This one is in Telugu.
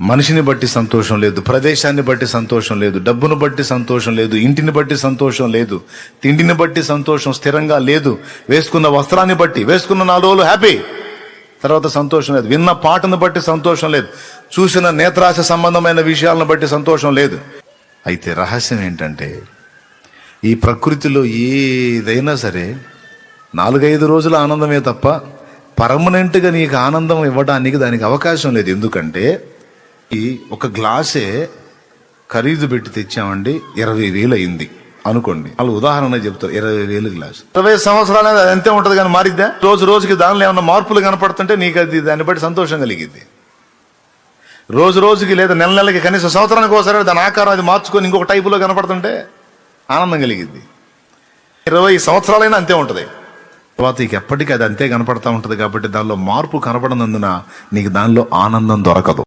మనిషిని బట్టి సంతోషం లేదు ప్రదేశాన్ని బట్టి సంతోషం లేదు డబ్బును బట్టి సంతోషం లేదు ఇంటిని బట్టి సంతోషం లేదు తిండిని బట్టి సంతోషం స్థిరంగా లేదు వేసుకున్న వస్త్రాన్ని బట్టి వేసుకున్న నాలుగు రోజులు హ్యాపీ. తర్వాత సంతోషం లేదు. విన్న పాటను బట్టి సంతోషం లేదు. చూసిన నేత్రాశ సంబంధమైన విషయాలను బట్టి సంతోషం లేదు. అయితే రహస్యం ఏంటంటే ఈ ప్రకృతిలో ఏదైనా సరే నాలుగైదు రోజుల ఆనందమే తప్ప పర్మనెంట్గా నీకు ఆనందం ఇవ్వడానికి దానికి అవకాశం లేదు. ఎందుకంటే ఒక గ్లాసే ఖరీదు పెట్టి తెచ్చామండి. ఇరవై వేలు అయింది. అనుకోండి. వాళ్ళు ఉదాహరణ చెప్తారు ఇరవై వేలు గ్లాస్. ఇరవై సంవత్సరాలు అది అంతే ఉంటుంది కానీ మారిద్దా? రోజు రోజుకి దానిలో ఏమన్నా మార్పులు కనపడుతుంటే నీకు అది దాన్ని బట్టి సంతోషం కలిగింది రోజు రోజుకి లేదా నెల నెలకి కనీసం సంవత్సరానికి ఒకసారి దాని ఆకారం అది మార్చుకొని ఇంకొక టైపులో కనపడుతుంటే ఆనందం కలిగింది ఇరవై సంవత్సరాలైనా అంతే ఉంటుంది. తర్వాత ఇక ఎప్పటికీ అది అంతే కనపడతా ఉంటుంది కాబట్టి దానిలో మార్పు కనపడనందున నీకు దానిలో ఆనందం దొరకదు.